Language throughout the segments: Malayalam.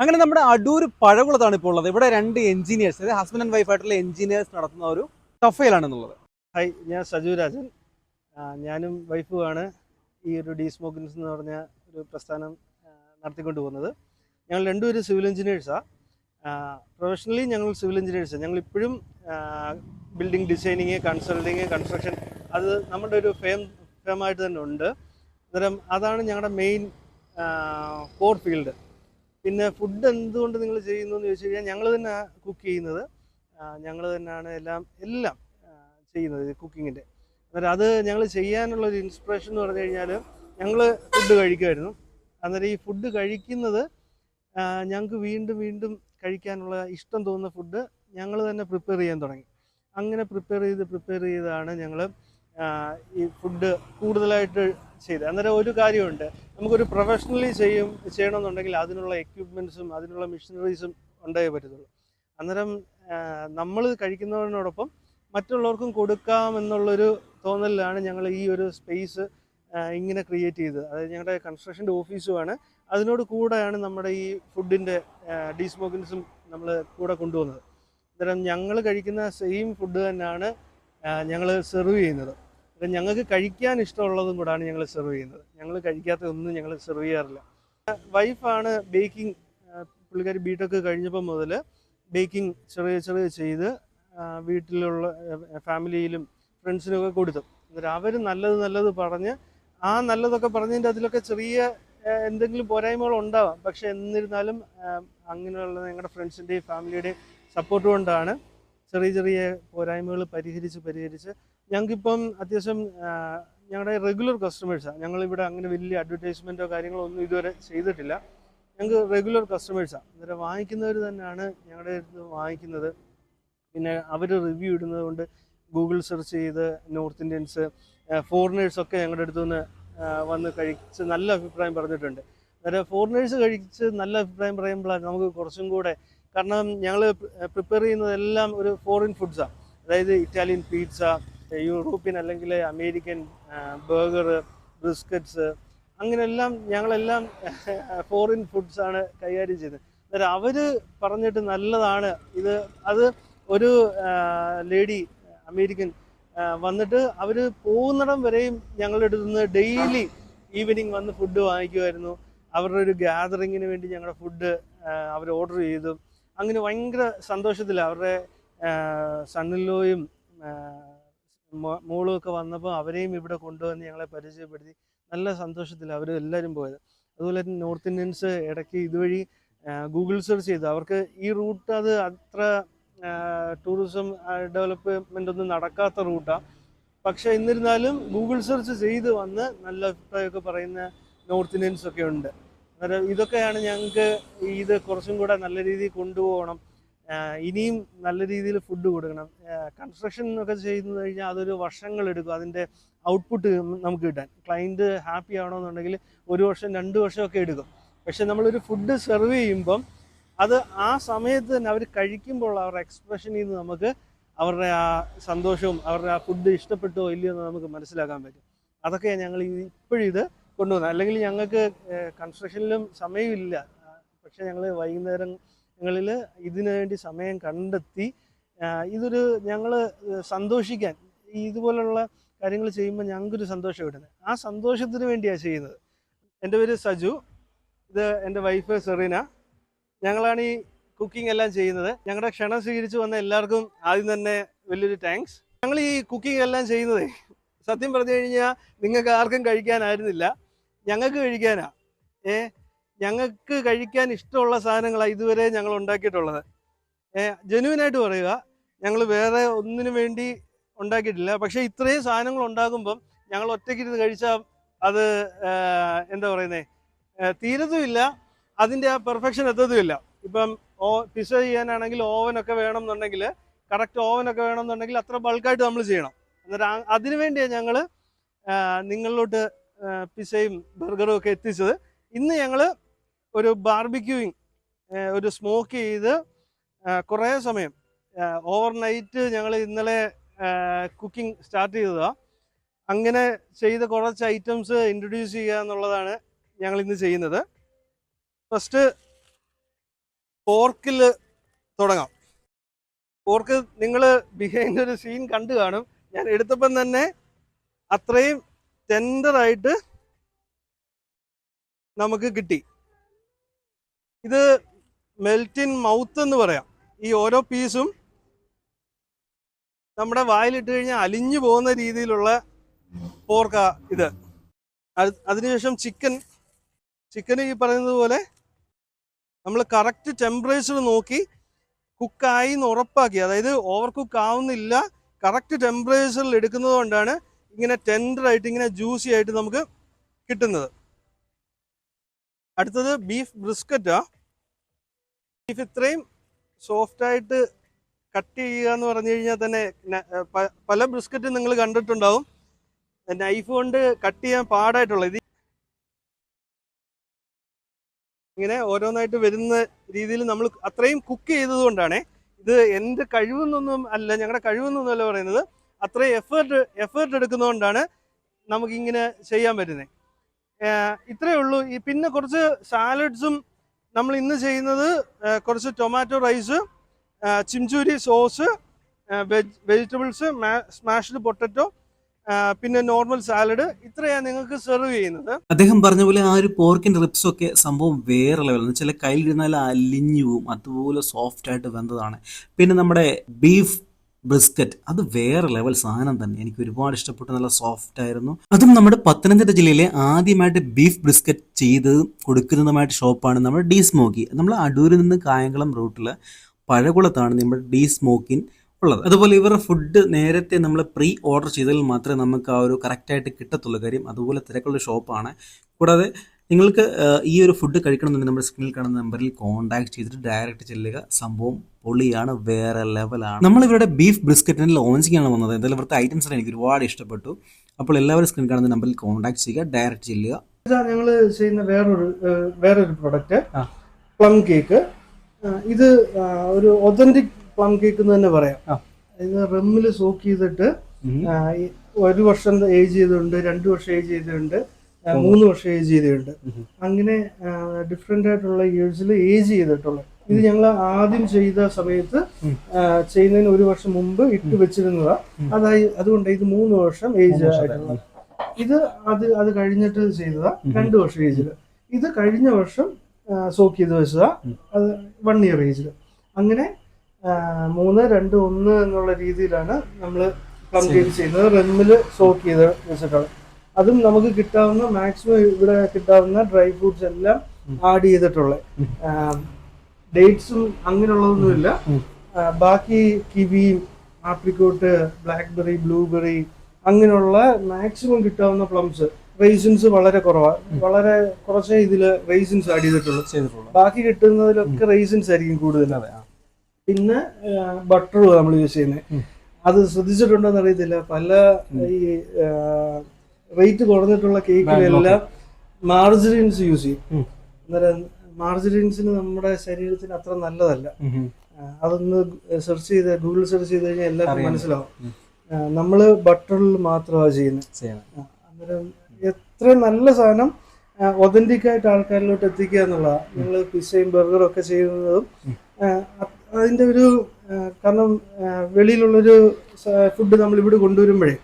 അങ്ങനെ നമ്മുടെ അടൂർ പഴകുളത്താണ് ഇപ്പോൾ ഉള്ളത്. ഇവിടെ രണ്ട് എഞ്ചിനീയേഴ്സ് അതായത് ഹസ്ബൻഡ് ആൻഡ് വൈഫ് ആയിട്ടുള്ള എഞ്ചിനീയേഴ്സ് നടത്തുന്ന ഒരു കഫയിലാണെന്നുള്ളത് ഹായ് ഞാൻ സജു രാജൻ. ഞാനും വൈഫുമാണ് ഈ ഒരു ഡി സ്മോക്കിൻസ് എന്ന് പറഞ്ഞ ഒരു പ്രസ്ഥാനം നടത്തിക്കൊണ്ട് പോകുന്നത് ഞങ്ങൾ രണ്ടുപേരും സിവിൽ എഞ്ചിനീയേഴ്സാണ് പ്രൊഫഷണലി ഞങ്ങൾ സിവിൽ എഞ്ചിനീയേഴ്സാണ് ഞങ്ങൾ ഇപ്പോഴും ബിൽഡിംഗ് ഡിസൈനിങ് കൺസൾട്ടിങ് കൺസ്ട്രക്ഷൻ അത് നമ്മുടെ ഒരു ഫേം ഫേമായിട്ട് തന്നെ ഉണ്ട്. അന്നേരം അതാണ് ഞങ്ങളുടെ മെയിൻ കോർ ഫീൽഡ് പിന്നെ ഫുഡ് എന്തുകൊണ്ട് നിങ്ങൾ ചെയ്യുന്നു എന്ന് ചോദിച്ചു കഴിഞ്ഞാൽ ഞങ്ങൾ തന്നെ കുക്ക് ചെയ്യുന്നത്. ഞങ്ങൾ തന്നെയാണ് എല്ലാം എല്ലാം ചെയ്യുന്നത് കുക്കിങ്ങിന്റെ അന്നേരം അത് ഞങ്ങൾ ചെയ്യാനുള്ള ഒരു ഇൻസ്പിറേഷൻ എന്ന് പറഞ്ഞു കഴിഞ്ഞാൽ ഞങ്ങൾ ഫുഡ് കഴിക്കുമായിരുന്നു. അന്നേരം ഈ ഫുഡ് കഴിക്കുന്നത് ഞങ്ങൾക്ക് വീണ്ടും വീണ്ടും കഴിക്കാനുള്ള ഇഷ്ടം തോന്നുന്ന ഫുഡ് ഞങ്ങൾ തന്നെ പ്രിപ്പയർ ചെയ്യാൻ തുടങ്ങി. അങ്ങനെ പ്രിപ്പയർ ചെയ്ത് പ്രിപ്പയർ ചെയ്താണ് ഞങ്ങൾ ഈ ഫുഡ് കൂടുതലായിട്ട് ചെയ്തത് അന്നേരം ഒരു കാര്യമുണ്ട്. നമുക്കൊരു പ്രൊഫഷണലി ചെയ്യും ചെയ്യണമെന്നുണ്ടെങ്കിൽ അതിനുള്ള എക്യുപ്മെന്റ്സും അതിനുള്ള മെഷീനറീസും ഉണ്ടായേ പറ്റത്തുള്ളൂ. അന്നേരം നമ്മൾ കഴിക്കുന്നതിനോടൊപ്പം മറ്റുള്ളവർക്കും കൊടുക്കാമെന്നുള്ളൊരു തോന്നലിലാണ് ഞങ്ങൾ ഈ ഒരു സ്പേസ് ഇങ്ങനെ ക്രിയേറ്റ് ചെയ്തത്. അതായത് ഞങ്ങളുടെ കൺസ്ട്രക്ഷന്റെ ഓഫീസുമാണ് അതിനോട് കൂടെയാണ് നമ്മുടെ ഈ ഫുഡിന്റെ ഡീസ്മോക്കിൻസും നമ്മൾ കൂടെ കൊണ്ടുവന്നത്. അന്നേരം ഞങ്ങൾ കഴിക്കുന്ന സെയിം ഫുഡ് തന്നെയാണ് ഞങ്ങൾ സെർവ് ചെയ്യുന്നത്. അന്നേരം ഞങ്ങൾക്ക് കഴിക്കാൻ ഇഷ്ടമുള്ളതും കൂടാണ് ഞങ്ങൾ സെർവ് ചെയ്യുന്നത്. ഞങ്ങൾ കഴിക്കാത്ത ഒന്നും ഞങ്ങൾ സെർവ് ചെയ്യാറില്ല. വൈഫാണ് ബേക്കിംഗ് പുള്ളിക്കാരി ബിടെക് കഴിഞ്ഞപ്പോൾ മുതൽ ബേക്കിംഗ് ചെറിയ ചെറിയ ചെയ്ത് വീട്ടിലുള്ള ഫാമിലിയിലും ഫ്രണ്ട്സിനൊക്കെ കൊടുത്തു. അന്നേരം അവർ നല്ലത് നല്ലത് പറഞ്ഞ് ആ നല്ലതൊക്കെ പറഞ്ഞതിന്റെ അതിലൊക്കെ ചെറിയ എന്തെങ്കിലും പോരായ്മകൾ ഉണ്ടാവാം. പക്ഷേ എന്നിരുന്നാലും അങ്ങനെയുള്ള ഞങ്ങളുടെ ഫ്രണ്ട്സിന്റെയും ഫാമിലിയുടെയും സപ്പോർട്ട് കൊണ്ടാണ് ചെറിയ ചെറിയ പോരായ്മകൾ പരിഹരിച്ച് പരിഹരിച്ച് ഞങ്ങൾക്കിപ്പം അത്യാവശ്യം ഞങ്ങളുടെ റെഗുലർ കസ്റ്റമേഴ്സാണ് ഞങ്ങളിവിടെ അങ്ങനെ വലിയ അഡ്വർടൈസ്മെന്റോ കാര്യങ്ങളോ ഒന്നും ഇതുവരെ ചെയ്തിട്ടില്ല. ഞങ്ങൾക്ക് റെഗുലർ കസ്റ്റമേഴ്സാണ് അന്നേരം വാങ്ങിക്കുന്നവർ തന്നെയാണ് ഞങ്ങളുടെ അടുത്ത് വാങ്ങിക്കുന്നത്. പിന്നെ അവർ റിവ്യൂ ഇടുന്നത് കൊണ്ട് ഗൂഗിൾ സെർച്ച് ചെയ്ത് നോർത്ത് ഇന്ത്യൻസ് ഫോറിനേഴ്സൊക്കെ ഞങ്ങളുടെ അടുത്തു നിന്ന് വന്ന് കഴിച്ച് നല്ല അഭിപ്രായം പറഞ്ഞിട്ടുണ്ട്. അന്നേരം ഫോറിനേഴ്സ് കഴിച്ച് നല്ല അഭിപ്രായം പറയുമ്പോഴാണ് നമുക്ക് കുറച്ചും കൂടെ കാരണം ഞങ്ങൾ പ്രിപ്പയർ ചെയ്യുന്നതെല്ലാം ഒരു ഫോറിൻ ഫുഡ്സാണ് അതായത് ഇറ്റാലിയൻ പീറ്റ്സ യൂറോപ്യൻ അല്ലെങ്കിൽ അമേരിക്കൻ ബർഗർ ബിസ്ക്കറ്റ്സ് അങ്ങനെയെല്ലാം ഞങ്ങളെല്ലാം ഫോറിൻ ഫുഡ്സ് ആണ് കൈകാര്യം ചെയ്തത് അന്നേരം അവർ പറഞ്ഞിട്ട് നല്ലതാണ്. ഇത് അത് ഒരു ലേഡി അമേരിക്കൻ വന്നിട്ട് അവർ പോകുന്നിടം വരെയും ഞങ്ങളുടെ അടുത്ത് നിന്ന് ഡെയിലി ഈവനിങ് വന്ന് ഫുഡ് വാങ്ങിക്കുമായിരുന്നു. അവരുടെ ഒരു ഗ്യാതറിങ്ങിന് വേണ്ടി ഞങ്ങളുടെ ഫുഡ് അവർ ഓർഡർ ചെയ്തു. അങ്ങനെ ഭയങ്കര സന്തോഷത്തിൽ അവരുടെ സണ്ണിലോയും മോളും വന്നപ്പോൾ അവരെയും ഇവിടെ കൊണ്ടുവന്ന് ഞങ്ങളെ പരിചയപ്പെടുത്തി. നല്ല സന്തോഷത്തിൽ അവർ എല്ലാവരും പോയത്. അതുപോലെ തന്നെ നോർത്ത് ഇന്ത്യൻസ് ഇടയ്ക്ക് ഇതുവഴി ഗൂഗിൾ സെർച്ച് ചെയ്തു. അവർക്ക് ഈ റൂട്ട് അത് അത്ര ടൂറിസം ഡെവലപ്മെന്റ് ഒന്നും നടക്കാത്ത റൂട്ടാണ് പക്ഷേ എന്നിരുന്നാലും ഗൂഗിൾ സെർച്ച് ചെയ്ത് വന്ന് നല്ല അഭിപ്രായമൊക്കെ പറയുന്ന നോർത്ത് ഇന്ത്യൻസ് ഒക്കെ ഉണ്ട്. അന്നേരം ഇതൊക്കെയാണ് ഞങ്ങൾക്ക് ഇത് കുറച്ചും കൂടെ നല്ല രീതിയിൽ കൊണ്ടുപോകണം. ഇനിയും നല്ല രീതിയിൽ ഫുഡ് കൊടുക്കണം. കൺസ്ട്രക്ഷൻ ഒക്കെ ചെയ്യുന്നത് കഴിഞ്ഞാൽ അതൊരു വർഷങ്ങളെടുക്കും അതിന്റെ ഔട്ട്പുട്ട് നമുക്ക് കിട്ടാൻ. ക്ലയന്റ് ഹാപ്പി ആവണമെന്നുണ്ടെങ്കിൽ ഒരു വർഷം രണ്ട് വർഷമൊക്കെ എടുക്കും. പക്ഷെ നമ്മളൊരു ഫുഡ് സെർവ് ചെയ്യുമ്പം അത് ആ സമയത്ത് തന്നെ അവർ കഴിക്കുമ്പോൾ അവരുടെ എക്സ്പ്രഷനിൽ നിന്ന് നമുക്ക് അവരുടെ ആ സന്തോഷവും അവരുടെ ആ ഫുഡ് ഇഷ്ടപ്പെട്ടോ ഇല്ലയോ എന്ന് നമുക്ക് മനസ്സിലാക്കാൻ പറ്റും. അതൊക്കെ ഞങ്ങൾ ഇപ്പോഴും ഇത് കൊണ്ടുവന്നത് അല്ലെങ്കിൽ ഞങ്ങൾക്ക് കൺസ്ട്രക്ഷനിലും സമയമില്ല. പക്ഷെ ഞങ്ങൾ വൈകുന്നേരങ്ങളിൽ ഇതിനു വേണ്ടി സമയം കണ്ടെത്തി ഇതൊരു ഞങ്ങൾ സന്തോഷിക്കാൻ ഇതുപോലുള്ള കാര്യങ്ങൾ ചെയ്യുമ്പോൾ ഞങ്ങൾക്കൊരു സന്തോഷം കിട്ടുന്നത്. ആ സന്തോഷത്തിന് വേണ്ടിയാണ് ചെയ്യുന്നത്. എന്റെ പേര് സജു. ഇത് എന്റെ വൈഫ് സെറീന. ഞങ്ങളാണ് ഈ കുക്കിംഗ് എല്ലാം ചെയ്യുന്നത്. ഞങ്ങളുടെ ക്ഷണം സ്വീകരിച്ചു വന്ന എല്ലാവർക്കും ആദ്യം തന്നെ വലിയൊരു താങ്ക്സ് ഞങ്ങൾ ഈ കുക്കിംഗ് എല്ലാം ചെയ്യുന്നത് സത്യം പറഞ്ഞു കഴിഞ്ഞാൽ നിങ്ങൾക്ക് ആർക്കും കഴിക്കാനായിരുന്നില്ല. ഞങ്ങൾക്ക് കഴിക്കാനാ. ഏ ഞങ്ങൾക്ക് കഴിക്കാൻ ഇഷ്ടമുള്ള സാധനങ്ങളാണ് ഇതുവരെ ഞങ്ങൾ ഉണ്ടാക്കിയിട്ടുള്ളത്. ജെനുവിനായിട്ട് പറയുക ഞങ്ങൾ വേറെ ഒന്നിനു വേണ്ടി ഉണ്ടാക്കിയിട്ടില്ല. പക്ഷേ ഇത്രയും സാധനങ്ങൾ ഉണ്ടാകുമ്പം ഞങ്ങൾ ഒറ്റയ്ക്കിരുന്ന് കഴിച്ചാൽ അത് എന്താ പറയുന്നേ? തീരത്തുമില്ല അതിന്റെ ആ പെർഫെക്ഷൻ എത്തതുമില്ല ഇപ്പം ഓ പിസ ചെയ്യാനാണെങ്കിൽ ഓവനൊക്കെ വേണം എന്നുണ്ടെങ്കിൽ കറക്റ്റ് ഓവനൊക്കെ വേണം എന്നുണ്ടെങ്കിൽ അത്ര ബൾക്കായിട്ട് നമ്മൾ ചെയ്യണം. എന്നിട്ട് അതിനു വേണ്ടിയാണ് ഞങ്ങൾ നിങ്ങളിലോട്ട് പിസയും ബർഗറും ഒക്കെ എത്തിച്ചത്. ഇന്ന് ഞങ്ങൾ ഒരു ബാർബിക്യൂയിങ് ഒരു സ്മോക്ക് ചെയ്ത് കുറേ സമയം ഓവർ നൈറ്റ് ഞങ്ങൾ ഇന്നലെ കുക്കിംഗ് സ്റ്റാർട്ട് ചെയ്തതാണ് അങ്ങനെ ചെയ്ത കുറച്ച് ഐറ്റംസ് ഇൻട്രൊഡ്യൂസ് ചെയ്യുക എന്നുള്ളതാണ് ഞങ്ങൾ ഇന്ന് ചെയ്യുന്നത്. ഫസ്റ്റ് പോർക്കിൽ തുടങ്ങാം. പോർക്ക് നിങ്ങൾ ബിഹൈൻഡ് ഒരു സീൻ കണ്ടു കാണും. ഞാൻ എടുത്തപ്പം തന്നെ അത്രയും ടെൻഡറായിട്ട് നമുക്ക് കിട്ടി. ഇത് മെൽറ്റിൻ മൗത്ത് എന്ന് പറയാം. ഈ ഓരോ പീസും നമ്മുടെ വായിലിട്ട് കഴിഞ്ഞാൽ അലിഞ്ഞു പോകുന്ന രീതിയിലുള്ള പോർക്ക ഇത്. അത് അതിനുശേഷം ചിക്കൻ ചിക്കൻ ഈ പറയുന്നതുപോലെ നമ്മൾ കറക്റ്റ് ടെമ്പറേച്ചർ നോക്കി കുക്കായി എന്ന് ഉറപ്പാക്കി. അതായത് ഓവർ കുക്ക് ആവുന്നില്ല. കറക്റ്റ് ടെമ്പറേച്ചറിൽ എടുക്കുന്നത് കൊണ്ടാണ് ഇങ്ങനെ ടെൻഡർ ആയിട്ട് ഇങ്ങനെ ജ്യൂസി ആയിട്ട് നമുക്ക് കിട്ടുന്നത്. അടുത്തത് ബീഫ് ബ്രിസ്ക്കറ്റാ ബീഫ് ഇത്രയും സോഫ്റ്റ് ആയിട്ട് കട്ട് ചെയ്യുക എന്ന് പറഞ്ഞു കഴിഞ്ഞാൽ തന്നെ പല ബ്രിസ്ക്കറ്റും നിങ്ങൾ കണ്ടിട്ടുണ്ടാവും. നൈഫ് കൊണ്ട് കട്ട് ചെയ്യാൻ പാടായിട്ടുള്ള ഇത്. ഇങ്ങനെ ഓരോന്നായിട്ട് വരുന്ന രീതിയിൽ നമ്മൾ അത്രയും കുക്ക് ചെയ്തത് കൊണ്ടാണ്. ഇത് എന്റെ കഴിവെന്നൊന്നും അല്ല ഞങ്ങളുടെ കഴിവെന്നൊന്നും അല്ല പറയുന്നത്. അത്രയും എഫേർട്ട് എഫേർട്ട് എടുക്കുന്നതുകൊണ്ടാണ് നമുക്കിങ്ങനെ ചെയ്യാൻ പറ്റുന്നത് ഇത്രയേ ഉള്ളൂ. ഈ പിന്നെ കുറച്ച് സാലഡ്സും നമ്മൾ ഇന്ന് ചെയ്യുന്നത് കുറച്ച് tomato rice chimichurri sauce veg vegetables smashed potato പിന്നെ നോർമൽ സാലഡ്. ഇത്രയാണ് നിങ്ങൾക്ക് സെർവ് ചെയ്യുന്നത്. അദ്ദേഹം പറഞ്ഞ പോലെ ആ ഒരു പോർക്കിന്റെ റിപ്സ് ഒക്കെ സംഭവം വേറെ ലെവലാണ് ചില കയ്യിലിരുന്നാൽ അലിഞ്ഞു പോവും അതുപോലെ സോഫ്റ്റ് ആയിട്ട് വെന്തതാണ്. പിന്നെ നമ്മുടെ ബീഫ് ബ്രിസ്ക്കറ്റ് അത് വേറെ ലെവൽ സാധനം തന്നെ. എനിക്ക് ഒരുപാട് ഇഷ്ടപ്പെട്ട. നല്ല സോഫ്റ്റ് ആയിരുന്നു. അതും നമ്മുടെ പത്തനംതിട്ട ജില്ലയിലെ ആദ്യമായിട്ട് ബീഫ് ബ്രിസ്ക്കറ്റ് ചെയ്ത് കൊടുക്കുന്നതുമായിട്ട് ഷോപ്പാണ് നമ്മുടെ ഡി സ്മോക്കി. നമ്മൾ അടൂരിൽ നിന്ന് കായംകുളം റൂട്ടിൽ പഴകുളത്താണ് നമ്മുടെ ഡി സ്മോക്കിൻ ഉള്ളത്. അതുപോലെ ഇവരുടെ ഫുഡ് നേരത്തെ നമ്മൾ പ്രീ ഓർഡർ ചെയ്താൽ മാത്രമേ നമുക്ക് ആ ഒരു കറക്റ്റായിട്ട് കിട്ടത്തുള്ളൂ കാര്യം. അതുപോലെ തിരക്കുള്ള ഷോപ്പാണ് കൂടാതെ നിങ്ങൾക്ക് ഈ ഒരു ഫുഡ് കഴിക്കണമെന്നുണ്ടെങ്കിൽ നമ്മുടെ സ്ക്രീനിൽ കാണുന്ന നമ്പറിൽ കോൺടാക്ട് ചെയ്തിട്ട് ഡയറക്റ്റ് ചെല്ലുക. സംഭവം പൊളിയാണ് വേറെ ലെവലാണ് നമ്മൾ ഇവരുടെ ബീഫ് ബ്രിസ്ക്കറ്റിന് ലോഞ്ചിങ്ങാണ് വന്നത്. എന്തായാലും ഇവിടുത്തെ ഐറ്റംസ് എനിക്ക് ഒരുപാട് ഇഷ്ടപ്പെട്ടു. അപ്പോൾ എല്ലാവരും സ്ക്രീൻ കാണുന്ന നമ്പറിൽ കോൺടാക്ട് ചെയ്യുക ഡയറക്റ്റ് ചെല്ലുക. ഞങ്ങൾ ചെയ്യുന്ന വേറൊരു വേറൊരു പ്രൊഡക്റ്റ് പ്ലം കേക്ക് ഇത് ഒരു ഒതന്റിക് പ്ലം കേക്ക് എന്ന് തന്നെ പറയാം. ഇത് റെമ്മിൽ സോക്ക് ചെയ്തിട്ട് ഒരു വർഷം ഏജ് ചെയ്തിട്ടുണ്ട് രണ്ട് വർഷം ഏജ് ചെയ്തിട്ടുണ്ട് മൂന്ന് വർഷം ഏജ് ചെയ്തിട്ടുണ്ട്. അങ്ങനെ ഡിഫറെന്റ് ആയിട്ടുള്ള ഇയേഴ്സിൽ ഏജ് ചെയ്തിട്ടുള്ള. ഇത് ഞങ്ങൾ ആദ്യം ചെയ്ത സമയത്ത് ചെയ്യുന്നതിന് ഒരു വർഷം മുമ്പ് ഇട്ട് വെച്ചിരുന്നതാ. അതായി അതുകൊണ്ട് ഇത് മൂന്ന് വർഷം ഏജ് ആയിട്ടുള്ള. ഇത് അത് അത് കഴിഞ്ഞിട്ട് ചെയ്തതാ രണ്ട് വർഷം ഏജിൽ ഇത് കഴിഞ്ഞ വർഷം സോക്ക് ചെയ്ത് വെച്ചതാ അത് വൺ ഇയർ ഏജിൽ അങ്ങനെ മൂന്ന് രണ്ട് ഒന്ന് എന്നുള്ള രീതിയിലാണ് നമ്മൾ കംപ്ലീറ്റ് ചെയ്യുന്നത്. റെമ്മിൽ സോക്ക് ചെയ്ത് വെച്ചിട്ടുള്ളത്. അതും നമുക്ക് കിട്ടാവുന്ന മാക്സിമം ഇവിടെ കിട്ടാവുന്ന ഡ്രൈ ഫ്രൂട്ട്സ് എല്ലാം ആഡ് ചെയ്തിട്ടുള്ള ഡേറ്റ്സും അങ്ങനെയുള്ളതൊന്നുമില്ല. ബാക്കി കിവി ആപ്രിക്കോട്ട് ബ്ലാക്ക്ബെറി ബ്ലൂബെറി അങ്ങനെയുള്ള മാക്സിമം കിട്ടാവുന്ന പ്ലംസ് റേസിൻസ് വളരെ കുറവാണ് വളരെ കുറച്ചേ ഇതിൽ റേസിൻസ് ആഡ് ചെയ്തിട്ടുള്ളൂ. ചെയ്തിട്ടുള്ളൂ. ബാക്കി കിട്ടുന്നതിലൊക്കെ റേസിൻസ് ആയിരിക്കും കൂടുതൽ പിന്നെ ബട്ടറും നമ്മൾ യൂസ് ചെയ്യുന്നത്. അത് ശ്രദ്ധിച്ചിട്ടുണ്ടോ അറിയത്തില്ല. പല ഈ റേറ്റ് കുറഞ്ഞിട്ടുള്ള കേക്കിലെല്ലാം മാർജറിൻസ് യൂസ് ചെയ്യും. അന്നേരം മാർജറിൻസിന് നമ്മുടെ ശരീരത്തിന് അത്ര നല്ലതല്ല. അതൊന്ന് സെർച്ച് ചെയ്ത് ഗൂഗിൾ സെർച്ച് ചെയ്ത് കഴിഞ്ഞാൽ എല്ലാവർക്കും മനസ്സിലാവും. നമ്മൾ ബട്ടറിൽ മാത്രമാണ് ചെയ്യുന്നത്. അന്നേരം എത്ര നല്ല സാധനം ഒതന്റിക് ആയിട്ട് ആൾക്കാരിലോട്ട് എത്തിക്കുക എന്നുള്ളതാണ്. നിങ്ങൾ പിസയും ബർഗറും ഒക്കെ ചെയ്യുന്നതും അതിന്റെ ഒരു കാരണം വെളിയിലുള്ളൊരു ഫുഡ് നമ്മൾ ഇവിടെ കൊണ്ടുവരുമ്പോഴേ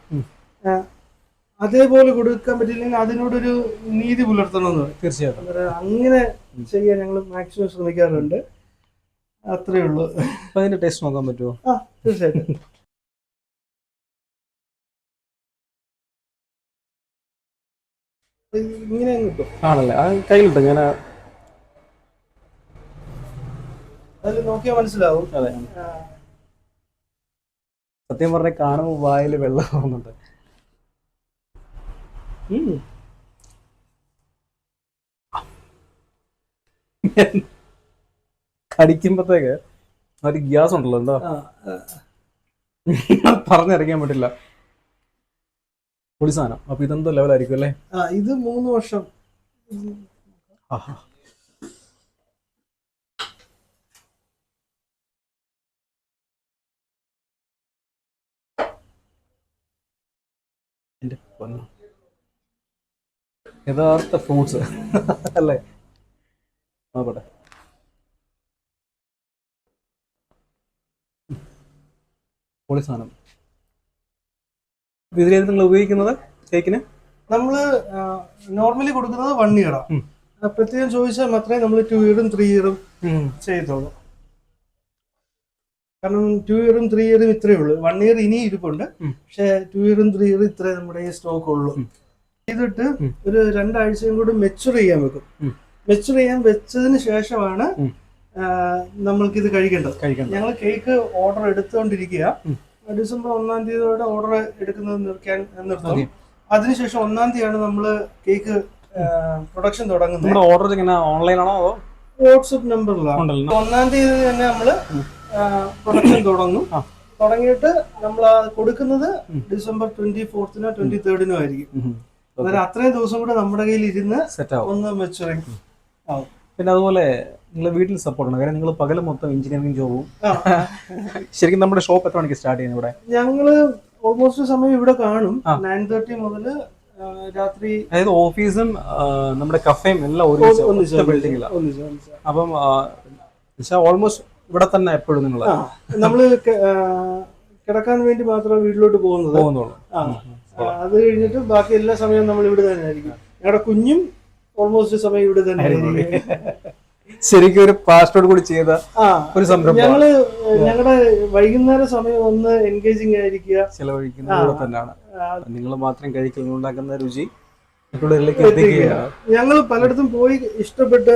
അതേപോലെ കൊടുക്കാൻ പറ്റില്ലെങ്കിൽ അതിനോടൊരു നീതി പുലർത്തണമെന്ന് തീർച്ചയായിട്ടും. അങ്ങനെ ചെയ്യാൻ ഞങ്ങൾ മാക്സിമം ശ്രമിക്കാറുണ്ട്. അത്രേ ഉള്ളൂ. അതിന്റെ ടേസ്റ്റ് നോക്കാൻ പറ്റുമോ ആ തീർച്ചയായിട്ടും. ഇങ്ങനെ അങ്ങ് കിട്ടും ആണല്ലേ? ആ കയ്യിലിട്ടോ ഞാൻ അതിൽ നോക്കിയാൽ മനസ്സിലാവും. അതെ. സത്യം പറഞ്ഞ കാണുമ്പോൾ വായിൽ വെള്ളം പോകുന്നുണ്ട് ഉം. കടിക്കുമ്പോഴത്തേക്ക് ഒരു ഗ്യാസ് ഉണ്ടല്ലോ എന്താ പറഞ്ഞറിയിക്കാൻ പറ്റില്ല പൊളി സാധനം അപ്പൊ ഇതെന്തോ ലെവലായിരിക്കും അല്ലേ ഇത് മൂന്ന് വർഷം. എന്റെ പൊന്നോ. യഥാർത്ഥ ഫ്രൂട്ട്സ് അല്ലേ? നോക്കട്ടെ. പൊളി സാധനം. ഇതിലേത് നിങ്ങൾ ഉപയോഗിക്കുന്നത് കേക്കിന് നമ്മൾ നോർമലി കൊടുക്കുന്നത് വൺ ഇയറാണ് പ്രത്യേകം ചോദിച്ചാൽ മാത്രമേ നമ്മൾ ടു ഇയറും ത്രീ ഇയറും ചെയ്യത്തുള്ളൂ കാരണം ടു ഇയറും ത്രീ ഇയറും ഇത്രയേ ഉള്ളൂ. വൺ ഇയർ ഇനി ഇരിപ്പുണ്ട്. പക്ഷെ ടു ഇയറും ത്രീ ഇയറും ഇത്രേ നമ്മുടെ ഈ സ്റ്റോക്ക് ഉള്ളൂ. ചെയ്തിട്ട് ഒരു രണ്ടാഴ്ചയും കൂടി മെച്ചുർ ചെയ്യാൻ വെക്കും. മെച്ചുർ ചെയ്യാൻ വെച്ചതിന് ശേഷമാണ് നമ്മൾക്ക് ഇത് കഴിക്കേണ്ടത്. ഞങ്ങൾ കേക്ക് ഓർഡർ എടുത്തുകൊണ്ടിരിക്കുക. ഡിസംബർ ഒന്നാം തീയതിയോടെ ഓർഡർ എടുക്കുന്നത് നിർക്കാൻ നിർത്തും. അതിനുശേഷം ഒന്നാം തീയതിയാണ് നമ്മൾ കേക്ക് പ്രൊഡക്ഷൻ തുടങ്ങുന്നത്. ഓർഡർ ഓൺലൈനാണോ അതോ വാട്സപ്പ് നമ്പറിലാണ് ഒന്നാം തീയതി തന്നെ നമ്മൾ പ്രൊഡക്ഷൻ തുടങ്ങും. തുടങ്ങിയിട്ട് നമ്മൾ കൊടുക്കുന്നത് ഡിസംബർ ട്വന്റി ഫോർത്തിനോ ട്വന്റി തേർഡിനോ ആയിരിക്കും. അന്നേരം അത്രയും ദിവസം കൂടെ നമ്മുടെ കയ്യിൽ ഇരുന്ന് സെറ്റ് ആവും. ഒന്ന് മെച്ചുറിങ് ആവും പിന്നെ അതുപോലെ നിങ്ങൾ വീട്ടിൽ സപ്പോർട്ട് ഉണ്ട്? കാര്യം നിങ്ങൾ പകൽ മൊത്തം എഞ്ചിനീയറിംഗ് ജോബും ശരിക്കും നമ്മുടെ ഷോപ്പ് എത്ര മണിക്ക് സ്റ്റാർട്ട് ചെയ്യുന്നത് ഇവിടെ? ഞങ്ങൾ ഓൾമോസ്റ്റ് സമയം ഇവിടെ കാണും. നയൻ തേർട്ടി മുതൽ രാത്രി അതായത് ഓഫീസും നമ്മുടെ കഫേയും എല്ലാം ഒരുമിച്ച് ബിൽഡിംഗിലാണ്. അപ്പം ഓൾമോസ്റ്റ് ഇവിടെ തന്നെ എപ്പോഴും നിങ്ങൾ നമ്മൾ നമ്മൾ കിടക്കാൻ വേണ്ടി മാത്രമേ വീട്ടിലോട്ട് പോകുന്നത്. പോകുന്നുള്ളൂ. അത് കഴിഞ്ഞിട്ട് ബാക്കി എല്ലാ സമയവും നമ്മൾ ഇവിടെ തന്നെ ആയിരിക്കും. ഞങ്ങളുടെ കുഞ്ഞും ഓൾമോസ്റ്റ് സമയം ഇവിടെ തന്നെ ആയിരിക്കും. ശരിക്കും ഒരു പാസ്റ്റോട് കൂടി ചെയ്ത ഒരു സംരംഭം ഞങ്ങൾ ഞങ്ങളുടെ വൈകുന്നേര സമയം ഒന്ന് എൻഗേജിങ് ആയിരിക്കുക. ചെലവഴിക്കുന്നത് തന്നെയാണ്. നിങ്ങൾ മാത്രം കഴിക്കൽ ഉണ്ടാക്കുന്ന രുചി ഞങ്ങൾ പലയിടത്തും പോയി ഇഷ്ടപ്പെട്ട്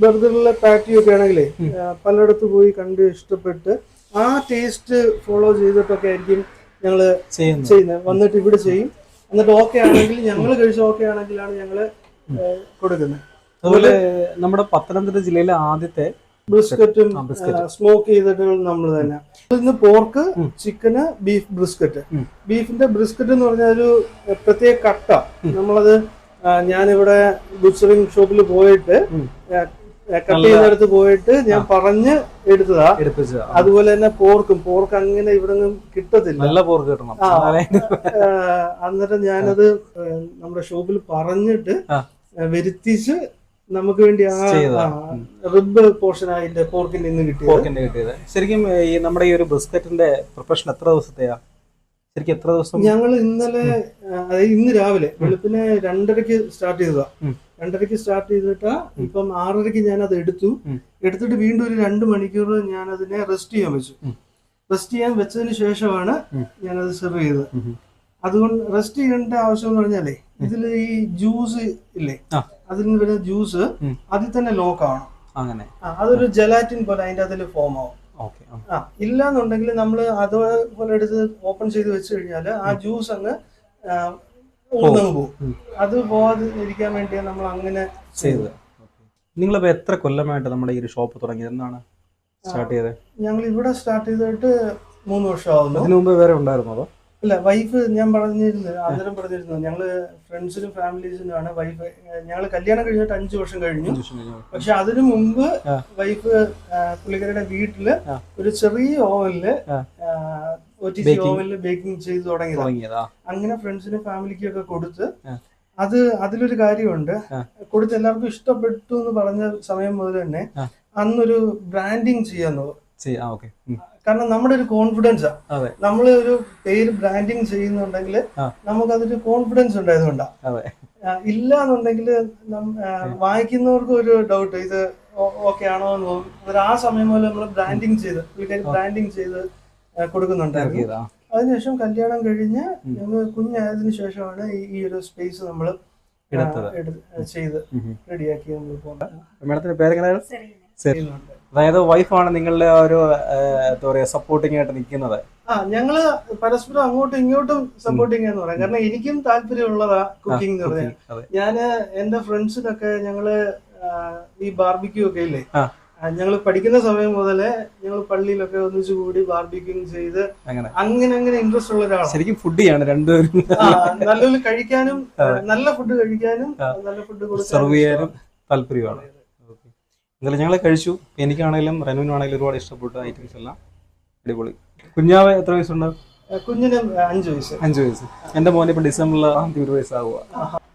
ബർഗറിലെ പാറ്റി ഒക്കെ ആണെങ്കിലേ ആ, പലയിടത്ത് പോയി കണ്ട് ഇഷ്ടപ്പെട്ട് ആ ടേസ്റ്റ് ഫോളോ ചെയ്തിട്ടൊക്കെ ആയിരിക്കും ഞങ്ങൾ ചെയ്യുന്നു. ചെയ്യുന്നത് വന്നിട്ട് ഇവിടെ ചെയ്യും. എന്നിട്ട് ഓക്കെ ആണെങ്കിൽ ഞങ്ങൾ കഴിച്ച ഓക്കെ ആണെങ്കിലാണ് ഞങ്ങൾ കൊടുക്കുന്നത് അതുപോലെ നമ്മുടെ പത്തനംതിട്ട ജില്ലയിലെ ആദ്യത്തെ ബ്രിസ്ക്കറ്റും സ്മോക്ക് ചെയ്തിട്ട് നമ്മൾ തന്നെ. ഇന്ന് പോർക്ക്. ചിക്കന് ബീഫ് ബ്രിസ്ക്കറ്റ് ബീഫിന്റെ ബ്രിസ്ക്കറ്റ് എന്ന് പറഞ്ഞാൽ ഒരു പ്രത്യേക കട്ട. നമ്മളത് ഞാനിവിടെ ബുച്ചറിംഗ് ഷോപ്പിൽ പോയിട്ട്. കട്ട് ചെയ്യുന്നിടത്ത് പോയിട്ട് ഞാൻ പറഞ്ഞ് എടുത്തതാ. എടുപ്പിച്ച അതുപോലെ തന്നെ പോർക്കും പോർക്ക് അങ്ങനെ ഇവിടെ നിന്നും കിട്ടത്തില്ല. നല്ല പോർക്ക് കിട്ടണം. അന്നേരം ഞാനത് നമ്മുടെ ഷോപ്പിൽ പറഞ്ഞിട്ട് വരുത്തിച്ച് നമുക്ക് വേണ്ടി ആ. റിബ് പോർഷൻ അതിന്റെ പോർക്കിന്റെ ഇന്ന് കിട്ടിയത്. പോർക്കിന്റെ കിട്ടിയത്. ശരിക്കും ഈ നമ്മുടെ ഈ ഒരു ബിസ്ക്കറ്റിന്റെ പ്രൊഫഷൻ എത്ര ദിവസത്തെയാ? ശരിക്കും എത്ര ദിവസം? ഞങ്ങൾ ഇന്നലെ അതായത് ഇന്ന് രാവിലെ വെളുപ്പിനെ രണ്ടരക്ക് സ്റ്റാർട്ട് ചെയ്തതാ. രണ്ടരക്ക് സ്റ്റാർട്ട് ചെയ്തിട്ട് ഇപ്പം ആറരക്ക് ഞാൻ അത് എടുത്തു എടുത്തിട്ട് വീണ്ടും ഒരു രണ്ട് മണിക്കൂർ ഞാൻ അതിനെ റെസ്റ്റ് ചെയ്യാൻ വെച്ചു. റെസ്റ്റ് ചെയ്യാൻ വെച്ചതിന് ശേഷമാണ് ഞാൻ അത് സെർവ് ചെയ്തത്. അതുകൊണ്ട് റെസ്റ്റ് ചെയ്യേണ്ട ആവശ്യം എന്ന് പറഞ്ഞാലേ ഇതിൽ ഈ ജ്യൂസ് ഇല്ലേ. അതിൽ നിന്ന് വരുന്ന ജ്യൂസ്. അതിൽ തന്നെ ലോക്ക് ആവണം. അങ്ങനെ. അതൊരു ജലാറ്റിൻ പോലെ അതിന്റെ അതിൽ ഫോം ആവും. ഓക്കെ ആ. ഇല്ലാന്നുണ്ടെങ്കിൽ നമ്മൾ അതേപോലെ എടുത്ത് ഓപ്പൺ ചെയ്ത് വെച്ച് കഴിഞ്ഞാൽ ആ ജ്യൂസ് അങ്ങ് ഊന്നങ്ങ് പോകും. അത് പോകാതെ ഇരിക്കാൻ വേണ്ടിയാണ് നമ്മൾ അങ്ങനെ ചെയ്തത് നിങ്ങളിപ്പോ എത്ര കൊല്ലമായിട്ട് നമ്മുടെ ഈ ഒരു ഷോപ്പ് തുടങ്ങിയത്? എന്നാണ് സ്റ്റാർട്ട് ചെയ്തത്? ഞങ്ങൾ ഇവിടെ സ്റ്റാർട്ട് ചെയ്തിട്ട് മൂന്ന് വർഷം ആവുന്നു അതിനു മുമ്പ് വേറെ ഉണ്ടായിരുന്നോ അതോ? അല്ല വൈഫ് ഞാൻ പറഞ്ഞിരുന്നു അന്നേരം പറഞ്ഞിരുന്നു. ഞങ്ങൾ ഫ്രണ്ട്സിനും ഫാമിലീസിനും ആണ് വൈഫ് ഞങ്ങൾ കല്യാണം കഴിഞ്ഞിട്ട് അഞ്ചു വർഷം കഴിഞ്ഞു. പക്ഷെ അതിനു മുമ്പ് വൈഫ് പുള്ളിക്കാരുടെ വീട്ടിൽ ഒരു ചെറിയ ഓവനിൽ. ഒ ടി സി ഓവനിൽ ബേക്കിംഗ് ചെയ്ത് തുടങ്ങി തുടങ്ങിയതാ. അങ്ങനെ ഫ്രണ്ട്സിനും ഫാമിലിക്കും ഒക്കെ കൊടുത്ത് അത് അതിലൊരു കാര്യമുണ്ട്. കൊടുത്ത് എല്ലാവർക്കും ഇഷ്ടപ്പെട്ടു എന്ന് പറഞ്ഞ സമയം മുതൽ തന്നെ. അന്നൊരു ബ്രാൻഡിങ് ചെയ്യാന്ന് കാരണം നമ്മുടെ ഒരു കോൺഫിഡൻസ് അതെ. നമ്മൾ ഒരു പേര് ബ്രാൻഡിങ് ചെയ്യുന്നുണ്ടെങ്കിൽ നമുക്ക് നമുക്കതൊരു കോൺഫിഡൻസ് ഉണ്ടായതുകൊണ്ടാ. അതെ. ആ, ഇല്ല എന്നുണ്ടെങ്കിൽ വായിക്കുന്നവർക്ക് ഒരു ഡൗട്ട് ഇത് ഓക്കെ ആണോ എന്ന് തോന്നും. ആ സമയം പോലെ നമ്മൾ ബ്രാൻഡിങ് ചെയ്ത് പുള്ളിക്കാരി ബ്രാൻഡിങ് ചെയ്ത് കൊടുക്കുന്നുണ്ടായിരുന്നു. അതിനുശേഷം കല്യാണം കഴിഞ്ഞ്. ഞങ്ങൾ കുഞ്ഞായതിനു ശേഷമാണ് ഈ- ഒരു സ്പേസ് നമ്മൾ ചെയ്ത്. റെഡിയാക്കി നമ്മൾ പോകുന്നത് മേഡത്തിന്റെ പേരെങ്ങനെ. അതായത് വൈഫാണ് നിങ്ങളുടെ ഒരു എന്താ പറയാ സപ്പോർട്ടിംഗ് ആയിട്ട് നിൽക്കുന്നത്. ആ ഞങ്ങൾ പരസ്പരം അങ്ങോട്ടും ഇങ്ങോട്ടും സപ്പോർട്ടിങ് എന്ന് പറയാം. കാരണം എനിക്കും താല്പര്യമുള്ളതാ കുക്കിംഗ് എന്ന് പറഞ്ഞാൽ ഞാൻ എന്റെ ഫ്രണ്ട്സിനൊക്കെ ഞങ്ങൾ ഈ ബാർബിക്യൂ ഒക്കെ ഇല്ലേ. ഞങ്ങൾ പഠിക്കുന്ന സമയം മുതലേ ഞങ്ങൾ പള്ളിയിലൊക്കെ ഒന്നിച്ചു കൂടി ബാർബിക്യൂ ചെയ്ത് അങ്ങനെ. അങ്ങനെ ഇൻട്രസ്റ്റ് ഉള്ള ഒരാളാണ് ശരിക്കും ഫുഡ് ചെയ്യാണ് രണ്ടുപേരും. നല്ലൊരു കഴിക്കാനും നല്ല ഫുഡ് കഴിക്കാനും നല്ല ഫുഡ് സെർവ് ചെയ്യാനും താല്പര്യമാണ്. എന്തായാലും ഞങ്ങൾ കഴിച്ചു. എനിക്കാണെങ്കിലും റനുവിനാണെങ്കിലും ഒരുപാട് ഇഷ്ടപ്പെട്ട ഐറ്റംസ് എല്ലാം അടിപൊളി. കുഞ്ഞാവ് എത്ര വയസ്സുണ്ട്? കുഞ്ഞിന് അഞ്ചു വയസ്സ്. അഞ്ച് വയസ്സ്. എന്റെ മോനെ ഇപ്പൊ ഡിസംബറിൽ ഒരു വയസ്സാവുക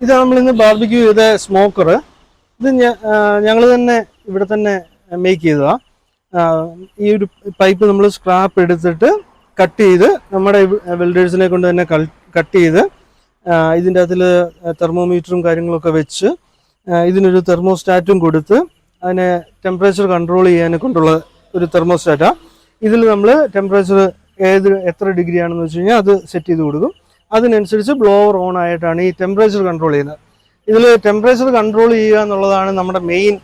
ഇത് നമ്മൾ ഇന്ന് ബാർബിക്യൂ ചെയ്ത സ്മോക്കർ ഇത് ഞങ്ങൾ തന്നെ ഇവിടെ തന്നെ മേക്ക് ചെയ്തതാ. ഈ ഒരു പൈപ്പ് നമ്മൾ സ്ക്രാപ്പ് എടുത്തിട്ട് കട്ട് ചെയ്ത് നമ്മുടെ വെൽഡേഴ്സിനെ കൊണ്ട് തന്നെ കട്ട് ചെയ്ത് ഇതിന്റെ അകത്തിൽ തെർമോമീറ്ററും കാര്യങ്ങളൊക്കെ വെച്ച് ഇതിനൊരു തെർമോസ്റ്റാറ്റും കൊടുത്ത് അതിനെ ടെമ്പറേച്ചർ കൺട്രോൾ ചെയ്യാനെ കൊണ്ടുള്ള ഒരു തെർമോസ്റ്റാറ്റാണ് ഇതിൽ നമ്മൾ ടെമ്പറേച്ചർ ഏത് എത്ര ഡിഗ്രി ആണെന്ന് വെച്ച് കഴിഞ്ഞാൽ അത് സെറ്റ് ചെയ്ത് കൊടുക്കും. അതിനനുസരിച്ച് ബ്ലോവർ ഓൺ ആയിട്ടാണ് ഈ ടെമ്പറേച്ചർ കൺട്രോൾ ചെയ്യുന്നത്. ഇതിൽ ടെമ്പറേച്ചർ കൺട്രോൾ ചെയ്യുക എന്നുള്ളതാണ് നമ്മുടെ മെയിൻ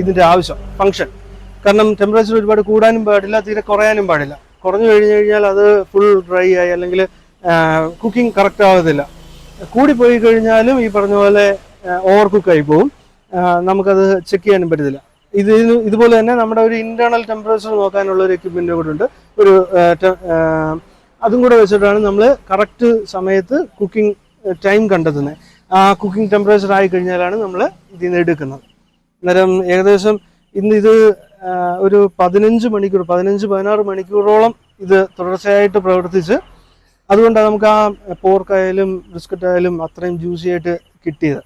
ഇതിന്റെ ആവശ്യം ഫങ്ഷൻ കാരണം ടെമ്പറേച്ചർ ഒരുപാട് കൂടാനും പാടില്ല തീരെ കുറയാനും പാടില്ല. കുറഞ്ഞു കഴിഞ്ഞു കഴിഞ്ഞാൽ അത് ഫുൾ ഡ്രൈ ആയി അല്ലെങ്കിൽ കുക്കിംഗ് കറക്റ്റ് ആവത്തില്ല. കൂടിപ്പോയി കഴിഞ്ഞാലും ഈ പറഞ്ഞ പോലെ ഓവർ കുക്കായി പോകും. ആ, നമുക്കത് ചെക്ക് ചെയ്യാനും പറ്റത്തില്ല. ഇത് ഇതുപോലെ തന്നെ നമ്മുടെ ഒരു ഇന്റേണൽ ടെമ്പറേച്ചർ നോക്കാനുള്ള ഒരു എക്യുപ്മെന്റ് കൂടെ ഉണ്ട് ഒരു അതും കൂടെ വെച്ചിട്ടാണ് നമ്മൾ കറക്റ്റ് സമയത്ത് കുക്കിംഗ് ടൈം കണ്ടെത്തുന്നത്. ആ കുക്കിംഗ് ടെമ്പറേച്ചർ ആയി കഴിഞ്ഞാലാണ് നമ്മൾ ഇതിൽ നിന്ന് എടുക്കുന്നത്. അന്നേരം ഏകദേശം ഇന്ന് ഇത് ഒരു പതിനഞ്ച് മണിക്കൂർ പതിനഞ്ച് പതിനാറ് മണിക്കൂറോളം ഇത് തുടർച്ചയായിട്ട് പ്രവർത്തിച്ച് അതുകൊണ്ടാണ് നമുക്ക് ആ പോർക്കായാലും ബിസ്ക്കറ്റ് ആയാലും അത്രയും ജ്യൂസി ആയിട്ട് കിട്ടിയത്.